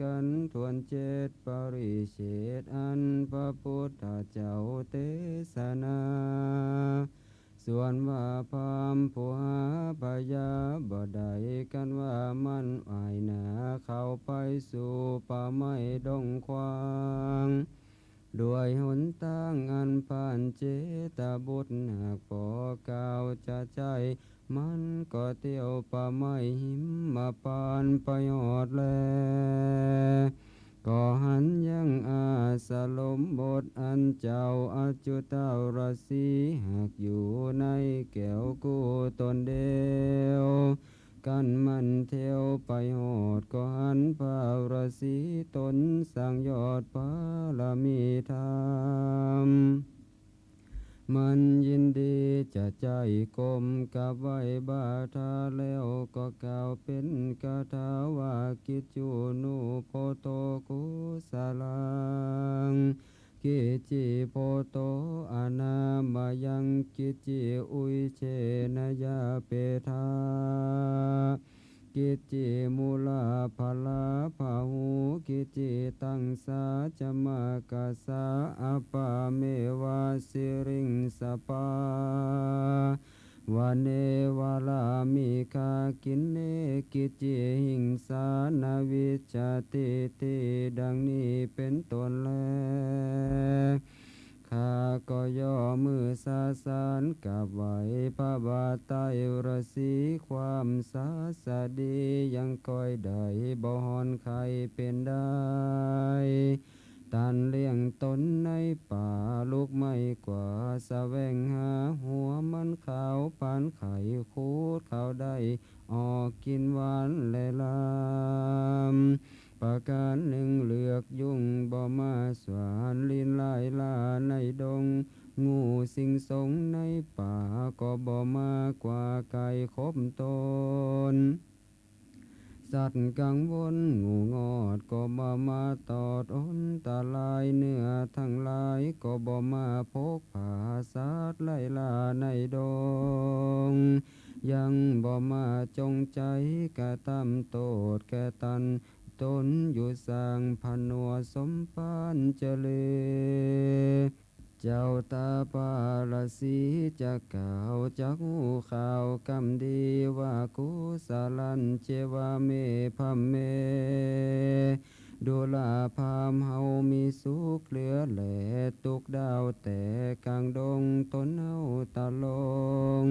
กันทวนเจตปริเชตอันพระพุทธเจ้าเทศนา ส่วนว่าพามผู้หาพยาบไดกันว่ามันอายหนาเข้าไปสู่ป่าไม้ดงควางด้วยหนทางอันผ่านเจตบุตรหากปอกล่าวจะใจ มันก็เที่ยวป่าไม้หิมมาปานไปหอดแลก็หันยังอาสลมบทอันเจ้าอาจุต้าราศีหากอยู่ในแก้วกู้ตนเดียวกันมันเที่ยวไปหอดก็หันพาราศีตนสั่งยอดพาลมีธรรม มันยินดีจะใจกลมกับไว้บาทาแล้วก็กล่าวเป็นกาถาว่ากิจจูนูโพโตกุสลังกิจิโพโตอานามายังกิจิอุยเชนยาเปทา กิจิมูลาภลาภาหูกิจิตังสาจมากาสาอปาเมวาสิริงสปาวเนวาลามิคากินเนกิจิหิงสานาวิจติติดังนี้เป็นต้นแล ข้าก็ย่อมือสาสารกับไหวพระบาทไตรรสีความสาสดียังคอยได้บ่ฮอนใครเป็นได้ตันเลี้ยงตนในป่าลูกไม่กว่าสะแวงหาหัวมันขาวปานไข่คูดเขาได้ออกกินหวานและลำ ประการหนึ่งเลือกยุ่งบ่มาสวานลินลายลาในดง งูสิงสงในป่าก็บ่มากว่าไก่คบตนสัตว์กังวลงูงอดก็บ่มาตอดอนตาลายเนื้อทั้งหลายก็บ่มาพกผาสัตว์ไล่ลาในดง ยังบ่มาจงใจกะตำโตดแกตัน ตนอยู่สร้างพนวสมปานเจเลเจ้าตาปาลสีจะกล่าวจักหูข่าวกำดีว่ากุสลันเจวาเมพัมเม ดูลาพามเฮามีสุขเหลือแหล่ตุกดาวแต่กลางดงตนเฮาตะลง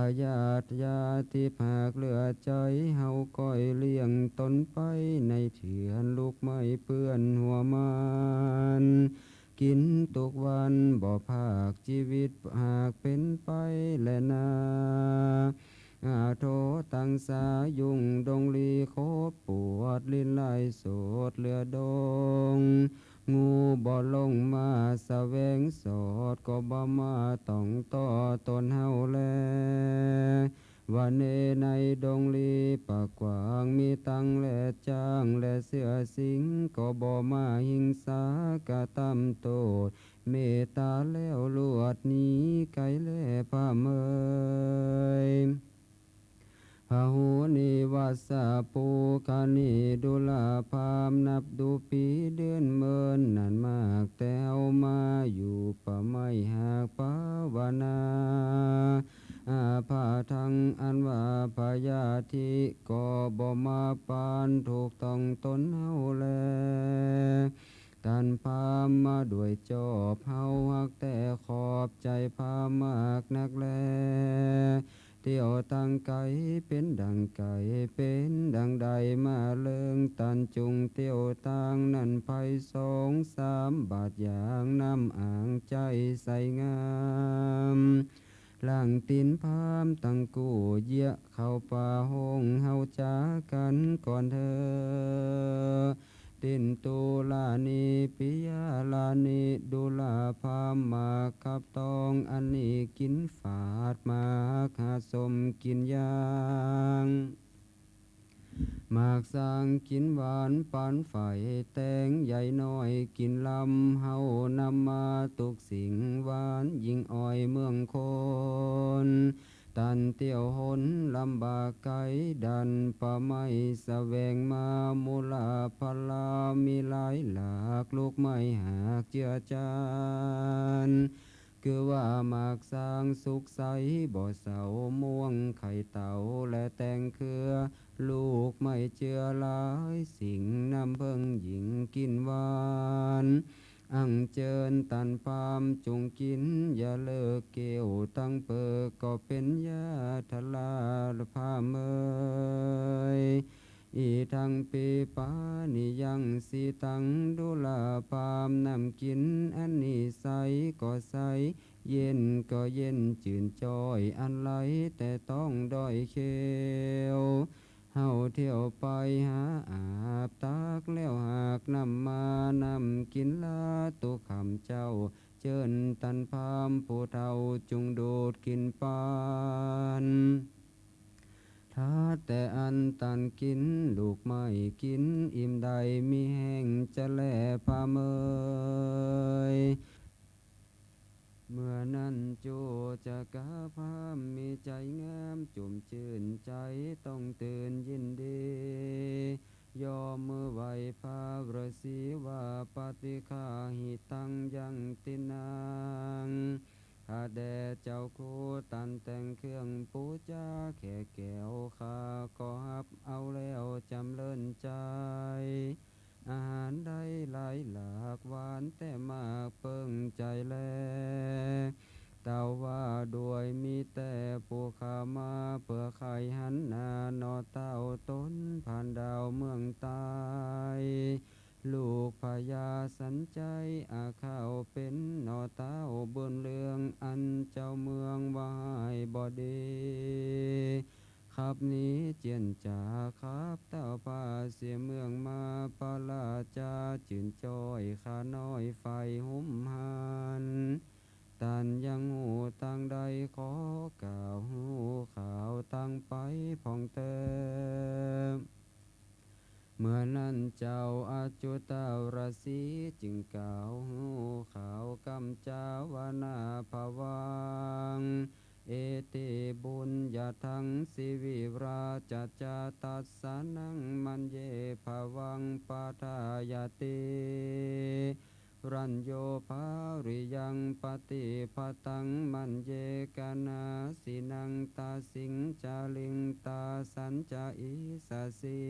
ายาทยาที่ภาคเหลือใจเฮาก้อยเลี้ยงตนไปในเถื่อนลูกไม่เปื้อนหัวมันกินทุกวันบ่ภาคชีวิตหากเป็นไปแลนาอาโทตังสายุงดงลีโคตรปวดลิ้นไหลโสดเรือดง งูบ่ลงมาสะแวงสอดก็บ่มาต้องต่อตนเฮาแลวันเนในดงลีปากกวางมีตังและจ้างและเสือสิงก็บ่มาหิงสากะตำโตดเมตตาแล้วลวดนี้ไกลแลพาเมย หูนิวัสะปูคานิดุลาพามนับดูปีเดือนเมินนานมากแต่เอามาอยู่ปะไม่หากภาวนาอาภาทังอันว่าพยาธิก็บ่มาปานถูกต้องตนเฮาแลตันพามาด้วยจอบเฮาหักแต่ ตั้งไก่เป็นดังไก่เป็นดังใดมาเลิงตันจุงเที่ยวตังนั่นไพสองสามบาทอย่างน้ำอ่างใจใสงามหลังตีนพามตั้งกูเยียเข้าป่าหงเฮาจากันก่อนเธอ ตินตุลานิปิยาลานิดุลาภามาคับตองอันนี้กินฝาดมาคาสมกินยางหมากสร้างกินหวานปานไฟแตงใหญ่น้อยกินลำเฮานำมาตุกสิงหวานยิงอ้อยเมืองคน ตันเตียวหนลำบากไกดันป่าไม้สแวงมามูลาพลามีหลายหลากลูกไม่หากเจือจานคือว่าหมากสร้างสุขใสบ่เสาม่วงไข่เต่าและแตงเครือ ลูกไม่เจือหลาย สิ่งน้ำเพิ่งหญิงกินหวาน อังเจิญตันปามจงกิน อย่าเลิกเกี่ยวตั้งเปิกก็เป็นยาทลาพาเมยอีทังปีปานิยังสีตังดุลาปามนำกิน อันนี้ใสก็ใส เย็นก็เย็นจื่นจอยอันไหลแต่ต้องดอยเขียว เฮาเที่ยวไปหาอาบตากแล้วหากนำมานำกินลาตุคำเจ้า เจิญตันพามผู้เฒ่าจุงโดดกินปานถ้าแต่อันตันกินลูกไม่กิน อิ่มใดมีแห้งจะแลพาเมย เมื่อนั้นโจจะกาพามมีใจงามจุ่มชื่นใจต้องตื่นยินดี ยอมมือไหวพากระสีว่าปฏิฆาหิตังยังตินางข้าแด่เจ้าคูตันแต่งเครื่องปูจาแค่แก้วข้าก็ฮับเอาแล้วจำเลินใจ อาหารได้หลายหลากหวานแต่มากเปิ่งใจแลเต่าว่าด้วยมีแต่ปูขามาเพื่อไข่หันนานอเต้าต้นผ่านดาวเมืองตายลูกพญาสันใจอาข้าวเป็นนอเต้าบนเรืองอันเจ้าเมืองวายบอดี ครับนี้เจียนจ่าครับเต้าป่าเสียเมืองมาปาลาจาจื่นจอยขาน้อยไฟหุ่มหันตันยังหูตั้งใดขอกล่าวหูข่าวตั้งไปผ่องเติมเมื่อนั้นเจ้าอาจุตารสีจึงกล่าวหูข่าวกำจาวนาภวัง เอติบุญญาทัง สิวิราชจาตัสสนังมันเยภวังปาทายาติรัญโยภาริยังปฏิปตังมันเยกานาสินังตาสิงจาลิงตาสัญจาอิสสี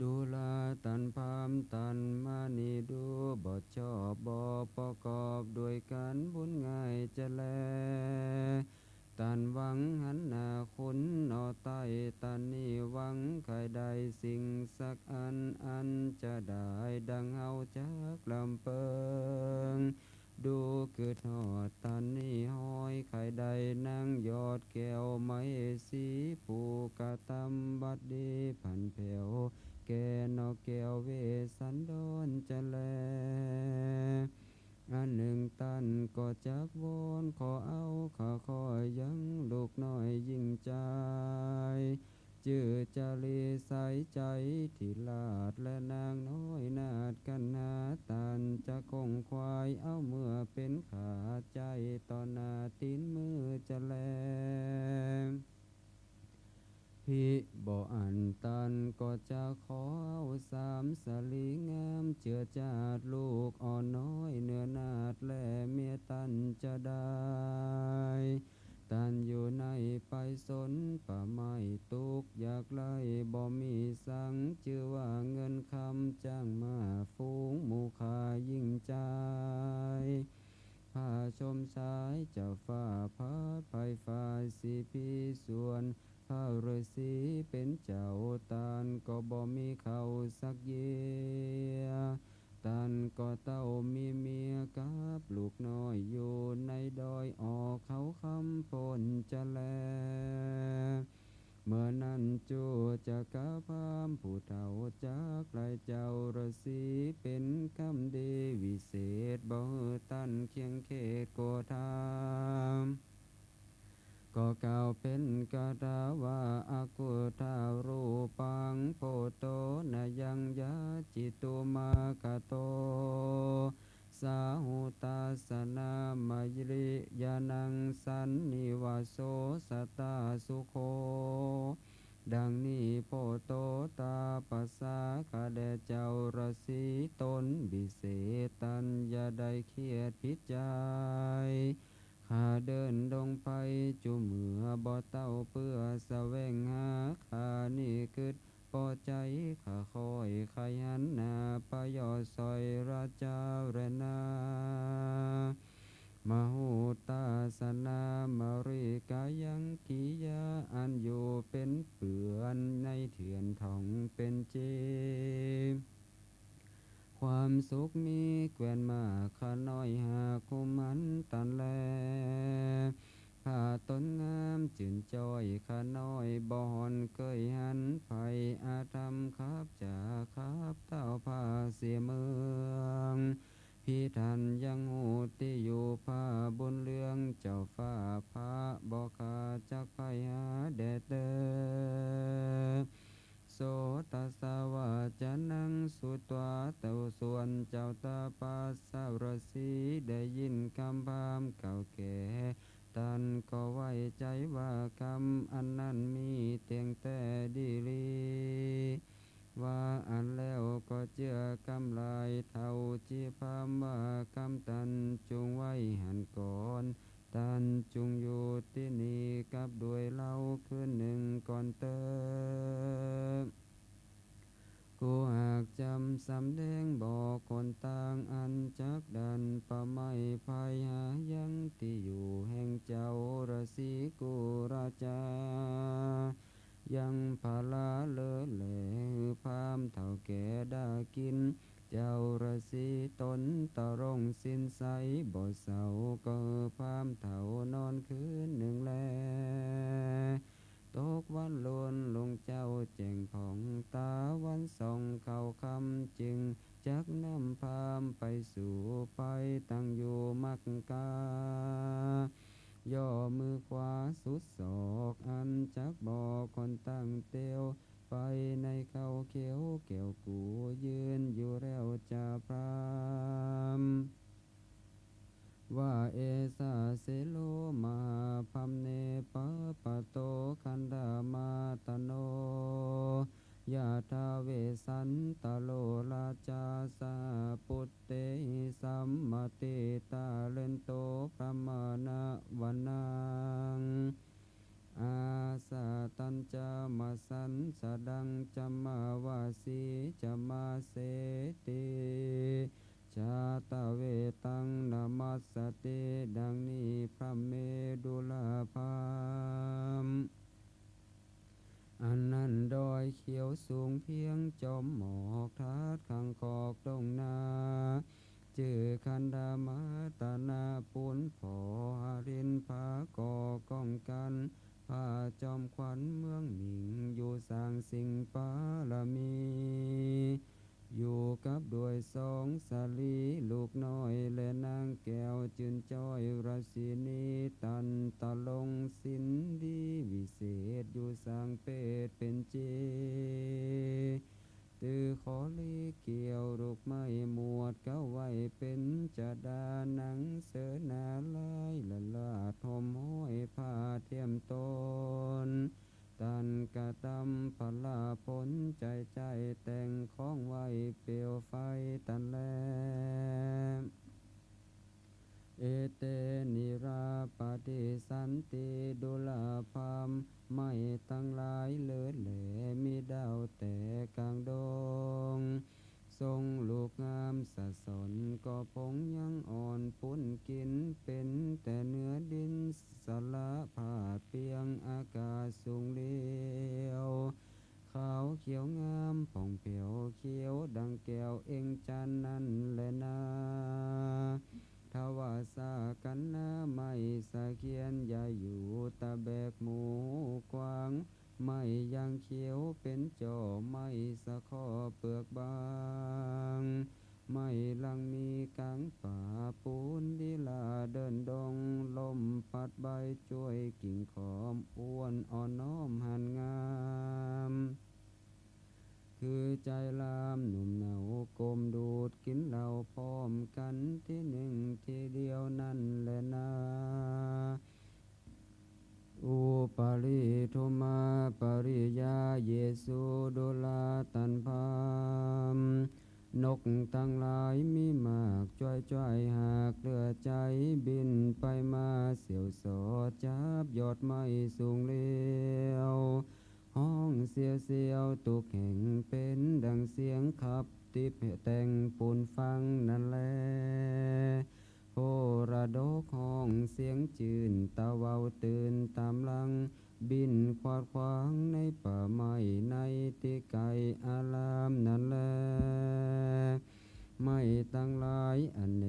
ดูลาตันพามตันมานีดูบอชอบบอประกอบด้วยการบุญง่ายจะแล ตันวังหันนาคุณนอไตตันนี่วังใครใดสิ่งสักอันอันจะได้ดังเฮาจากลำเปิงดูคือทอดตันนี่ห้อยใครใดนั่งยอดแก้วไม้สีผูกระตำบัดดีผันแผ่วแกนอแก้วเวสันดอนจะแล อันหนึ่งตันก็จักวอนขอเอาข้าคอยยังลูกน้อยยิ่งใจจือจารีใสใจที่ลาดและนางน้อยนาดกันหาตันจะคงควายเอาเมื่อเป็นขาใจตอหน้าตีนมือจะแล พิบ่อันตันก็จะขอเอาสามสลีงามเจือจาดลูกอ่อนน้อยเนื้อนาดและเมียตันจะได้ตันอยู่ในไปสนป่าไม้ตุกอยากไล่บ่มีสังชื่อว่าเงินคำจ้างมาฟูงหมูขายิ่งใจผ้าชมสายเจ้าฟ้าพัดไฟฟ้าสีพีส่วน พระฤาษีเป็นเจ้าตานก็บ่มีเขาสักเยียตันก็เต้ามีเมียกับลูกน้อยอยู่ในดอยออกเขาคำพนจะแล เมื่อนั้นจูจะกะพามผู้เฒ่าจากไรเจ้าระสีเป็นคำเดวิเศษบ่ตันเคียงเขตโกธาม ก็เก่าเป็นกาตาว่าอากุทารูปังโพโตนยังยาจิตุมากโต สาหุตาสนามายริยานังสันนิวาโสสตาสุโค ดังนี้โพโตตาปัสสาคาแดเจ้าราศีตนบิเศษตัญญาได้เคียดพิจาย ข้าเดินดงไปจุเหมือบ่เต้าเพื่อแสวงหาข้านี่กึดพอใจข้าคอยขยันนาปะยอดซอยราชาเรนามหูตาสนามาริกายังกิยาอันอยู่เป็นเปือนในเถื่อนทองเป็นเจความสุขมีแกวนมาขาน้อยหาคุมันตันแล ตนงามจื่นจอยขาน้อยบอนเคยหันไผอาธรรมครับจ่าครับเต้าผ้าเสียเมืองพี่ท่านยังหูที่อยู่ผ้าบนเรืองเจ้าฟ้าพระบอกขาจักไปหาแดดเดอโสตสาวาจะนังสุตวาเตวส่วนเจ้าตาปัสสาวรสีได้ยินคำพามเก่าแก่ ตันก็ไว้ใจว่าคำอันนั้นมีเตียงแต่ดีลีว่าอันแล้วก็เจือกำลายเท่าจีพามว่ากำตันจงไว้หันก่อนตันจุงอยู่ที่นี่กับด้วยเล่าคืนหนึ่งก่อนเติมกูหากจำสำแดงบอกคนต่างอันจักดันประไม่ภายหายังที่อยู่แห่งเจ้าราศีกุราชายังพาลาเลอแหลพามเท่าแก่ได้กิน เจ้าราศีตนตะรงสินใสบ่เศร้าก็พามเท่านอนคืนหนึ่งแล ตกวันลวนลงเจ้าแจ่งผ่องตาวันส่องเข้าคำจึง จักนำพามไปสู่ไปตั้งอยู่มักกาย่อมือขวาสุดศอกอันจักบอกคนตั้งเตียวไปในเขาเขียวเกี่ยวกูยืนอยู่แล้วจะพราม ว่าเอสาเสโลมาพัมเนปะปะโตคันดามาตโนยาทาเวสันตโลราชาสาปุตเตสัมมติตาเลนโตพระมานาวันังอาสาตัญจามาสันสดังจมาวาสีจมาเสติ ชาตาเวตังนามัสสติดังนี้พระเมดุลาภามอันนั้นดอยเขียวสูงเพียงจอมหมอกทัดขังขอกดงนาจือคันดามาตานาปุนผอหารินผากอกองกันผาจอมขวัญเมืองหมิงอยู่สร้างสิ่งปาลมี อยู่กับด้วยสองสาลีลูกน้อยและนางแก้วจืนจ้อยราศีนีตันตะลงสินดีวิเศษอยู่สร้างเป็ดเป็นเจตือขอลีเกี่ยวลูกไม้หมวดเก้าไว้เป็นจะดาหนังเสนาลายละลาดหอมห้อยผ้าเทียมตน ตันกะตำพลาผลใจใจแต่งของไว้เปลวไฟตันแลเอเตนิราปฏิสันติดุลาภามไม่ตั้งหลายเลือแหลมีดาวแต่กลางดง ทรงลูกงามสะสนก็พงยังอ่อนปุ้นกินเป็นแต่เนื้อดินสละผาดเปียงอากาศสูงเลียวขาวเขียวงามผ่องเปียวเขียวดังแก้วเองจันนั่นและนาทว่าสากันนาไม่สะเคียนอย่าอยู่ตะแบกหมูกวาง ไม่ยางเขียวเป็นจอไม่สะข้อเปลือกบางไม่ลังมีกังป่าปูนดิลาเดินดงลมปัดใบช่วยกิ่งขอมอ้วนอ่อนน้อมหันงาม คือใจลามหนุ่มเหนากลมดูดกินเหล้าพร้อมกันที่หนึ่งที่เดียวนั่นแหละนา อุปาริโทมาปริยาเยซูโดลาตันพามนกทั้งหลายมีมากจ้อยจ้อยหากเลือใจบินไปมาเสียวสอดจับยอดไม้สูงเลี้ยวห้องเสียวเสียวตุกแห่งเป็นดังเสียงขับติบแต่งปูนฟังนั่นแล โพระดกห้องเสียงจืนตะเวาตื่นตามลัง บินควาดควางในป่าไม้ในตีกไก่อารามนั่นแลไม่ตั้งหลายอเนเน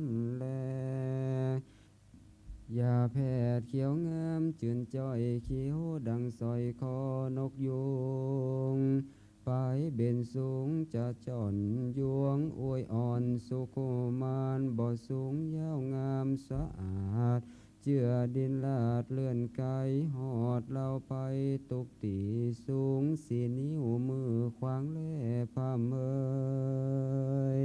นแล ยาแพดเขียวงามจืนจ้อยเขียวดังสอยคอนกยุงไปเบนสูงจะจอนยวงอวยอ่อนสุขุมานบ่อสูงยาวงามสะอาด เจือดินลาดเลื่อนไกลหอดเราไปตุกตีสูงสีนิ้วมือควางแล่พามเอย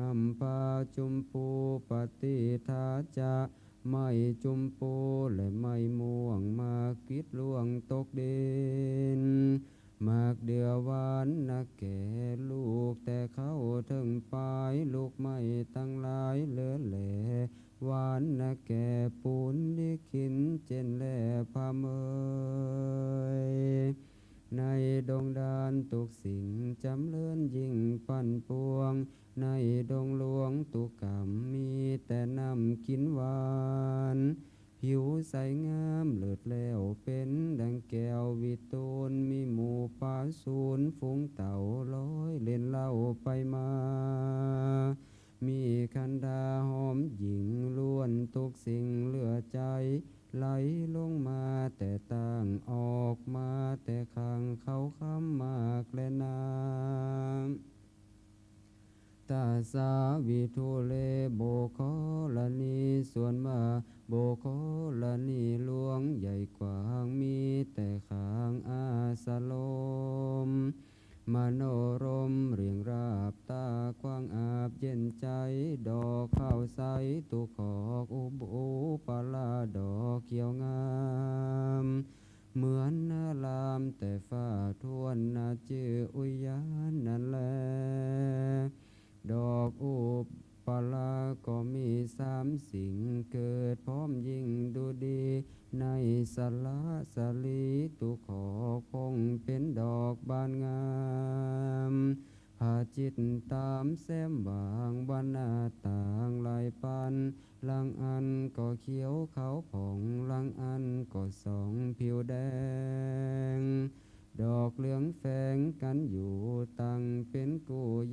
อัมปาจุมปูปฏิทาจะไม่จุมปูและไม่ม่วงมากกิดล่วงตกเดินมากเดือหวานนักแก่ลูกแต่เขาถึงปลายลูกไม่ตั้งหลายเหลือแหลวานนักแก่ปูนลิขินเจนแล่พาเมย ในดงดานทุกสิ่งจำเลื่อนยิ่งปั่นปวง ในดงหลวงตุกกรรมมีแต่นำกินหวาน ผิวใสงามเลิศแล้วเป็นดังแก้ววิตูนมีหมู่ป่าสูนฝูงเต่าลอยเล่นเล่าไปมา มีคันดาหอมหญิงล้วนทุกสิ่งเหลือใจ ไหลลงมาแต่ต่างออกมาแต่ข้างเขาคำมากและนางตาสาวิทุเลโบคอลนีส่วนมาโบคอลนีหลวงใหญ่กว้างมีแต่ข้างอาสลม มโน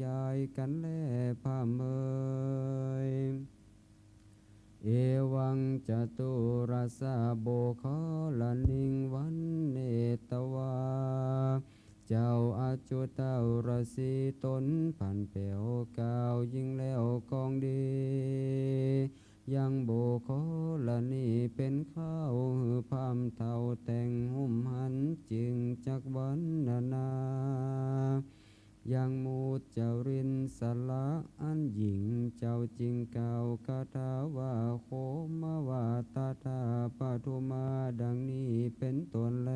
ยายกันแล่ผ้าเมยเอวังจตุรสสะโบคอละนิงวันเนตวา เจ้าอาจุเต้ารสีตนผ่านเปียวกาวยิ่งแล้วกองดี ยังโบคอละนี่เป็นข้าวหือพามเท่าแต่งหุ่มหันจึงจักวันนานา ยังมูดเจ้ารินสละอันหญิงเจ้าจิงเก่าคาถาว่าโคมาวาตาทาปาทุมาดังนี้เป็นต้นแล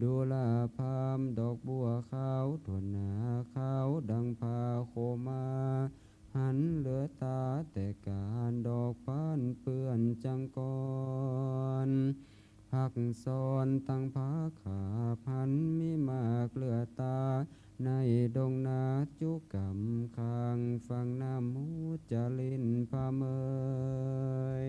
ดูลาพามดอกบัวขาวถวนหนาขาวดังพาโคมา หันเหลือตาแต่การดอกพานเปื้อนจังกร พักซ้อนตั้งผาขาพันมีมากเลือตา ในดงนาจุกำคางฟังน้ำมูจาลินพาเมย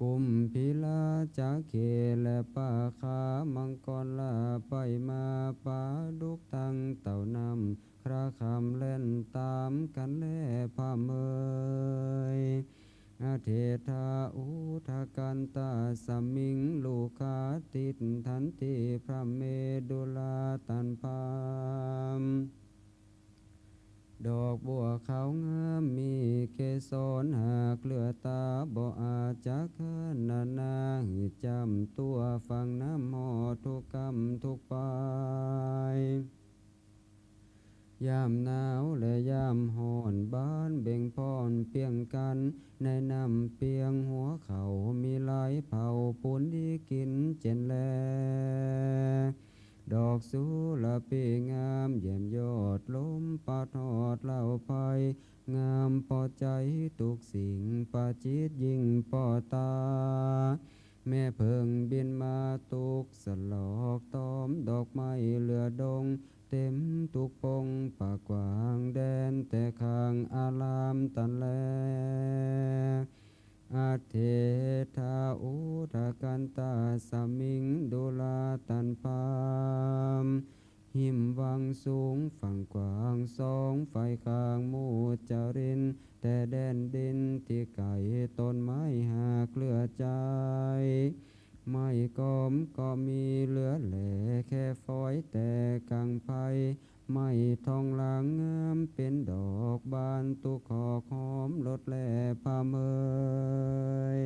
กุมพิลาจากเขและป่าขามังกรลาไปมาป่าดุกตังเต่านำคราคำเล่นตามกันแล่พาเมย อาเทธาอุทกันตาสมิงลูกาติดทันติพระเมดุลาตันพามดอกบัวขาวงามมีเกสรหากเลือตาบ่อาจจะขนานาหิจำตัวฟังน้ำหอทุกกรรมทุกปาย ยามหนาวและยามห่อนบ้านเบ่งพรเปียงกัน ในน้ำเปียงหัวเขามีหลายเผาปูนดีกินเจนแล ดอกสุลปีงามเยี่ยมยอดล้มปาทอดเล่าไปงามพอใจทุกสิ่งปาจิตยิ่งปอตา แม่เพิ่งบินมาตุกสลอกตอมดอกไม้เหลือดงเต็มทุกปงปากกว้างแดนแต่ขางอารามตันแลอาเทธาอุทากันตาสมิงดุลาตันพามหิมวังสูงฝั่งกว้างสองไฟข้างมูจริน แต่แดนดินที่ไก่ต้นไม้หากเหลือใจ ไม่กอมก็มีเหลือแหล่แค่ฟอยแต่กังไพไม่ทองหลางงามเป็นดอกบานตุกขอหอมลดแล่พาเมย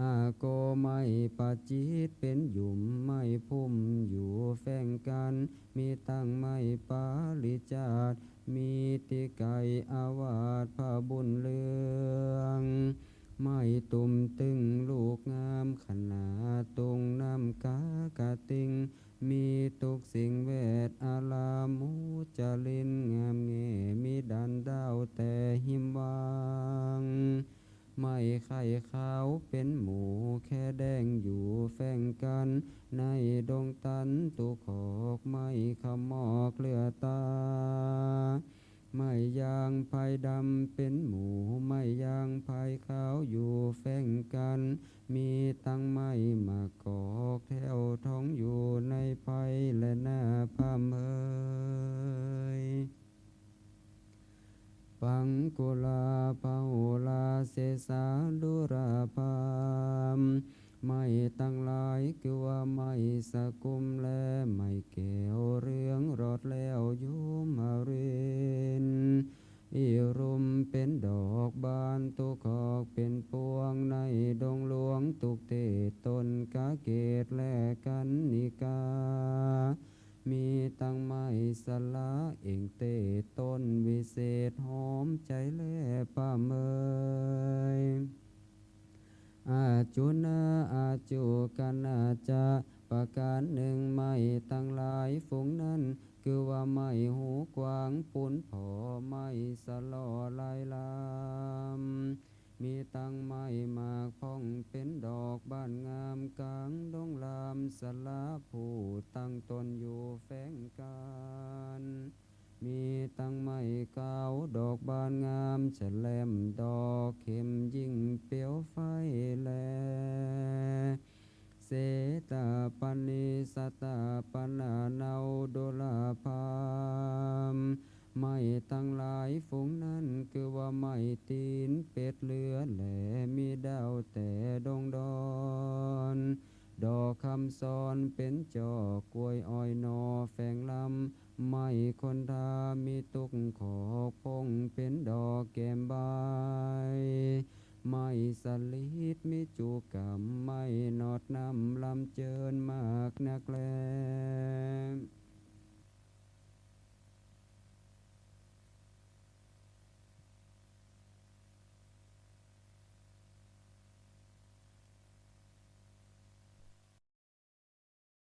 อาโกไม่ปาจิตเป็นหยุ่มไม่พุ่มอยู่แฝงกัน มีตั้งไม่ปาลิจาดมีติไก่อาวาสพาบุญเลือง ไม่ตุ่มตึงลูกงามขนาดตรงน้ำกากะติง มีทุกสิ่งเวทอาลามูจลินงามเงมีดันดาวแต่หิมวางไม่ไข่ขาวเป็นหมูแค่แดงอยู่แฝงกัน ในดงตันตุกขอกไม่ขมอกเลือตา ไม่ยางภายดำเป็นหมูไม่ยางภายขาวอยู่แฝงกัน มีตั้งไม่มากอกแถวท้องอยู่ในไผ่และหน้าพามเอยปังกุลาปาหุลาเสสาดุราพาม ไม่ตั้งหลายคือว่าไม่สกุมและไม่เกี่ยวเรื่องรอดแล้วโยมมาเรนอีรุมเป็นดอกบานตุกอกเป็นพ ปณิสตาปนาเนาโดลาพามไม่ตั้งหลายฝูงนั้นคือว่าไม่ตีนเป็ดเลือแหลมีดาวแต่ดงดอนดอกคำสอนเป็นจอกกล้วยอ้อยนอแฝงลำไม่คนทามีตุกขอพงเป็นดอกแก้มใบ ไม่สลิดมีจูกำไม่นอดนำลำเจินมากนักแล